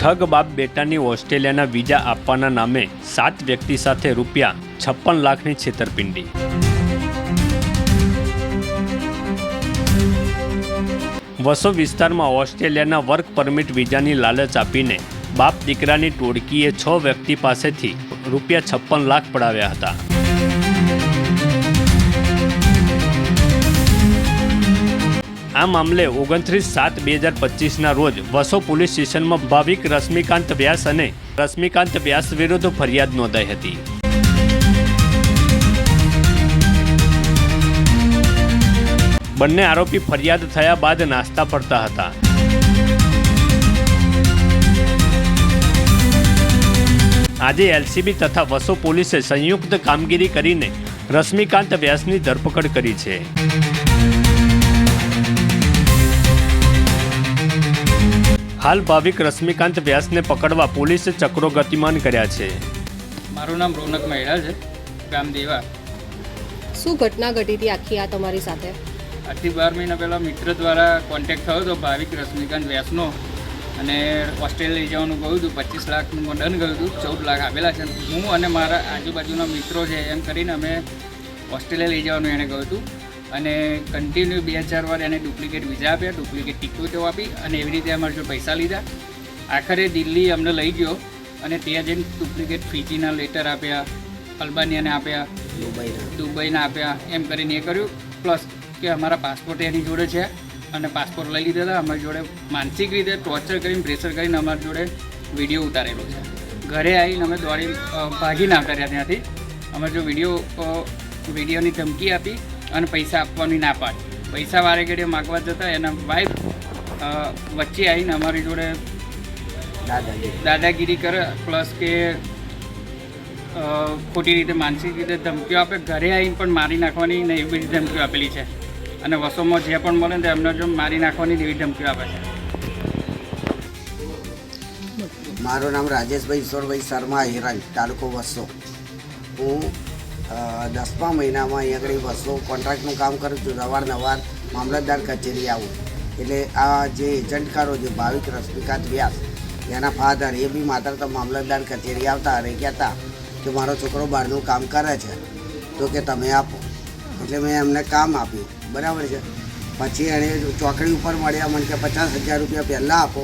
ઠગ બાપ બેટાની ઓસ્ટ્રેલિયાના વિઝા આપવાના નામે સાત વ્યક્તિ સાથે રૂપિયા છપ્પન લાખની છેતરપિંડી. વસો વિસ્તારમાં ઓસ્ટ્રેલિયાના વર્ક પરમિટ વિઝાની લાલચ આપીને બાપ દીકરાની ટોળકીએ છ વ્યક્તિ પાસેથી રૂપિયા છપ્પન લાખ પડાવ્યા હતા. આ મામલે ઓગણત્રીસ સાત બે હજાર પચીસના રોજ વસો પોલીસ સ્ટેશનમાં ભાવિક રશ્મિકાંત વ્યાસ અને રશ્મિકાંત વ્યાસ વિરુદ્ધ ફરિયાદ નોંધાઈ હતી. બંને આરોપી ફરિયાદ થયા બાદ નાસ્તા પડતા હતા. આજે એલસીબી તથા વસો પોલીસે સંયુક્ત કામગીરી કરીને રશ્મિકાંત વ્યાસની ધરપકડ કરી છે. હાલ ભાવિક રશ્મિકાંત વ્યાસને પકડવા પોલીસે ચક્રો ગતિમાન કર્યા છે. મારું નામ રોનક મહેડા છે ગામ દેવા. શું ઘટના ઘટી હતી આખી આ તમારી સાથે? આજથી બાર મહિના પહેલાં મિત્ર દ્વારા કોન્ટેક્ટ થયો હતો ભાવિક રશ્મિકાંત વ્યાસનો. અને ઓસ્ટ્રેલિયા લઈ જવાનું કહ્યું હતું પચીસ લાખનું ડન ગયું હતું ચૌદ લાખ આપેલા છે. હું અને મારા આજુબાજુના મિત્રો છે એમ કરીને અમે ઓસ્ટ્રેલિયા લઈ જવાનું એણે કહ્યું હતું. અને કન્ટિન્યુ બે ચાર વાર એને ડુપ્લિકેટ વિઝા આપ્યા ડુપ્લિકેટ ટિકિટો આપી અને એવી રીતે અમારા જો પૈસા લીધા. આખરે દિલ્હી અમને લઈ ગયો અને ત્યાં જઈને ડુપ્લિકેટ ફીજીના લેટર આપ્યા અલ્બાનિયાને આપ્યા દુબઈના. આપ્યા એમ કરીને એ કર્યું. પ્લસ કે અમારા પાસપોર્ટ એની જોડે છે અને પાસપોર્ટ લઈ લીધા હતા. અમારી જોડે માનસિક રીતે ટોર્ચર કરીને પ્રેશર કરીને અમારી જોડે વીડિયો ઉતારેલો છે. ઘરે આવીને અમે દોડી ભાગી ના કર્યા ત્યાંથી. અમે જો વીડિયો વિડીયોની ધમકી આપી અને પૈસા આપવાની ના પાડી. પૈસા વારે ઘડીએ માગવા જતા એના વાઈફ વચ્ચે આવીને અમારી જોડે દાદાગીરી. કરે પ્લસ કે ખોટી રીતે માનસિક રીતે ધમકીઓ આપે. ઘરે આવીને પણ મારી નાખવાની ને એવી બધી ધમકીઓ આપેલી છે. અને વસોમાં જે પણ મળે ને એમને જો મારી નાખવાની એવી ધમકીઓ આપે છે. મારું નામ રાજેશભાઈ ઈશ્વરભાઈ શર્મા હિરાન તાલુકો વસો. હું દસમા મહિનામાં અહીં આગળ વસો કોન્ટ્રાક્ટનું કામ કરું છું. અવારનવાર મામલતદાર કચેરી આવું. એટલે આ જે એજન્ટકારો જે ભાવિક રશ્મિકાંત વ્યાસ એના ફાધર એ બી માત્ર તો મામલતદાર કચેરી આવતા અને કહેતા કે મારો છોકરો બહારનું કામ કરે છે, તો કે તમે આપો. એટલે મેં એમને કામ આપ્યું. બરાબર છે? પછી એણે ચોકડી ઉપર મળ્યા, મને કે પચાસ હજાર રૂપિયા પહેલાં આપો.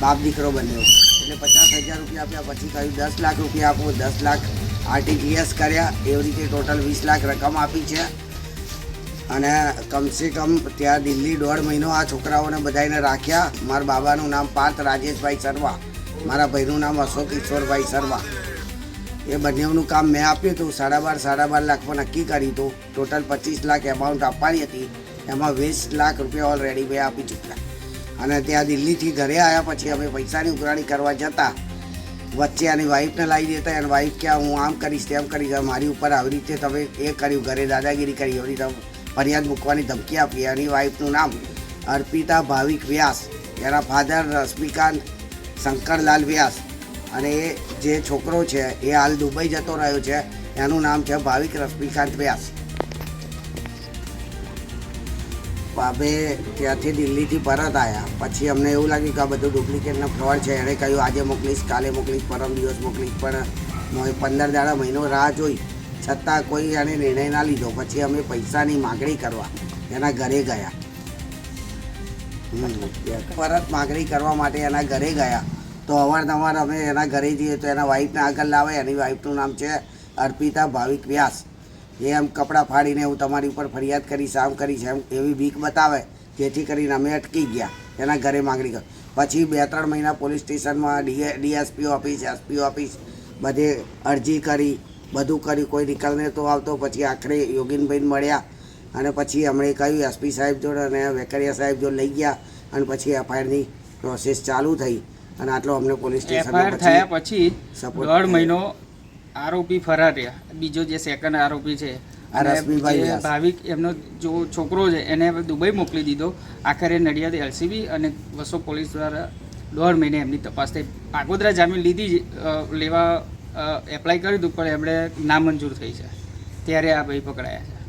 બાપ દીકરો બન્યો. એટલે પચાસ હજાર રૂપિયા આપ્યા, પછી કહ્યું દસ લાખ રૂપિયા આપો, દસ લાખ આરટીજીએસ કર્યા, એવી રીતે ટોટલ વીસ લાખ રકમ આપી છે. અને કમસે કમ ત્યાં દિલ્હી દોઢ મહિનો આ છોકરાઓને બધાને રાખ્યા. મારા બાબાનું નામ પાર્થ રાજેશભાઈ શર્મા મારા ભાઈનું નામ અશોક ઈશ્વરભાઈ શર્મા એ બંનેનું કામ મેં આપ્યું હતું. સાડા બાર સાડા બાર લાખ પણ નક્કી કર્યું હતું. ટોટલ પચીસ લાખ એમાઉન્ટ આપવાની હતી. એમાં વીસ લાખ રૂપિયા ઓલરેડી મેં આપી ચૂક્યા. અને ત્યાં દિલ્હીથી ઘરે આવ્યા પછી અમે પૈસાની ઉઘરાણી કરવા જતા વચ્ચે એની વાઈફને લાવી દેતા એની વાઈફ કે હું આમ કરીશ, તેમ કરીશ મારી ઉપર આવી રીતે તમે એ કર્યું, ઘરે દાદાગીરી કરી, એવી રીતે ફરિયાદ મૂકવાની ધમકી આપી, એની વાઈફનું નામ અર્પિતા ભાવિક વ્યાસ, એના ફાધર રશ્મિકાંત શંકરલાલ વ્યાસ, અને એ જે છોકરો છે એ હાલ દુબઈ જતો રહ્યો છે, એનું નામ છે ભાવિક રશ્મિકાંત વ્યાસ. અમે ત્યાંથી દિલ્હીથી પરત આવ્યા પછી અમને એવું લાગ્યું કે આ બધું ડુપ્લિકેટનો ફ્રોડ છે. એણે કહ્યું, આજે મોકલીશ, કાલે મોકલીશ, પરમ દિવસ મોકલીશ. પણ પંદર દાડા મહિનો રાહ જોઈ. છતાં કોઈ એણે નિર્ણય ના લીધો. પછી અમે પૈસાની માગણી કરવા એના ઘરે ગયા. પરત માગણી કરવા માટે એના ઘરે ગયા. તો અવારનવાર અમે એના ઘરે જઈએ તો એના વાઈફને આગળ લાવે. એની વાઈફનું નામ છે અર્પિતા ભાવિક વ્યાસ. એમ કપડાં ફાડીને હું તમારી ઉપર ફરિયાદ કરીશ આમ કરીશ એમ એવી બીક બતાવે જેથી કરીને અમે અટકી ગયા એના ઘરે માગણી કરી. પછી બે ત્રણ મહિના પોલીસ સ્ટેશનમાં DA DSP office SP office બધે અરજી કરી બધું કર્યું કોઈ નિકાલ નહોતો આવતો પછી આખરે યોગીનભાઈને મળ્યા અને પછી અમણે કહ્યું એસપી સાહેબ જોડે અને વેકરિયા સાહેબ જોડે લઈ ગયા અને પછી એફઆઈઆરની પ્રોસેસ ચાલુ થઈ અને આટલો અમને પોલીસ સ્ટેશન થયા પછી સપોર્ટ દોઢ મહિનો આરોપી ફરાર રહ્યા. બીજો જે સેકન્ડ આરોપી છે. ભાવિક એમનો જો છોકરો છે એને દુબઈ મોકલી દીધો. આખરે નડિયાદ એલસીબી અને વસો પોલીસ દ્વારા દોઢ મહિને એમની તપાસ થઈ. આગોદરા જામીન લીધી લેવા એપ્લાય કર્યું હતું પણ એમણે નામંજૂર થઈ છે. ત્યારે આ ભાઈ પકડાયા છે.